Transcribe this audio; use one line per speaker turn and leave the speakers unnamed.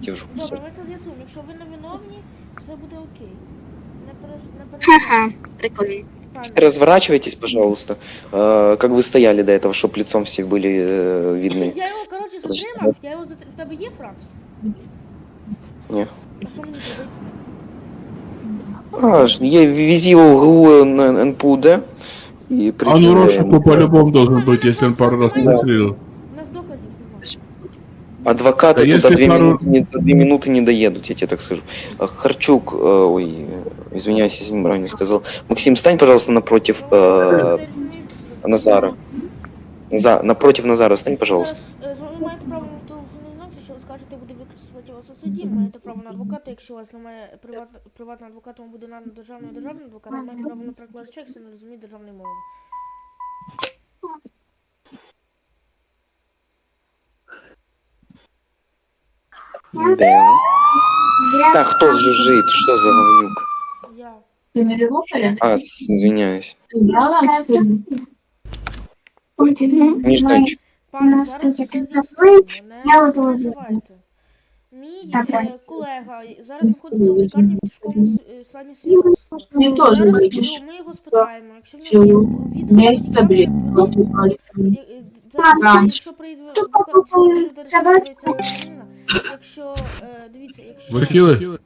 Ті вже
Добре, ми це з'ясуємо. Якщо ви не виновні, все буде окей. Не переж... не
Ха-ха,
переживайте.
прикольно.
Пане,
Разворачивайтесь, пожалуйста. Э, Как вы стояли до этого, чтобы лицом всех были э, видны.
Я його, коротше,
Подожди,
затримав, я його затримав. В тебе є фракс?
Не.
А що мені зробити?
А, ж- е- вези его в ГУ на НПУД и
А ну
предъявляй
розшуку
ему.
по-любому должен быть, если он пару раз не
Да.
застрелил.
Адвокаты
Да
туда
если
две,
пару-
минуты, не, за две минуты не доедут, я тебе так скажу. А, Харчук, э, ой, э, извиняюсь, если неправильно сказал. Максим, стань, пожалуйста, напротив
Ну,
э,
ти розумієш, що-
Назара. За, напротив Назара, стань, пожалуйста.
Зараз, е, Ви маєте право на телефонну інформацію, що ви скажете, буде використовувати вас у суді. Маєте право на адвоката, якщо у вас немає приват- приватного адвоката, вам буде надано державний державний адвокат, ви маєте право на перекладача, якщо не розуміє державної мови.
Да. Так, кто жужжит? Что за говнюк?
Я.
Ты не революция?
А, с- извиняюсь.
Ты брала?
Нежданчик.
Пане,
нас
зараз
тут
все
якийсь
з'ясуємо, не
я от
переживайте. Мій
Добре.
е, колега зараз знаходиться у лікарні в тяжкому с- е, стані свідоцтва.
Ты тоже
Зараз
выйдешь.
ну, ми його спитаємо. Якщо в
Силу.
нього є відео,
Место, блин.
то-
вот и говорит.
Е, е, зараз,
Ага.
Якщо прийде адвокат, це буде вирішувати людина. Якщо, е, дивіться, якщо...
Вы хилы?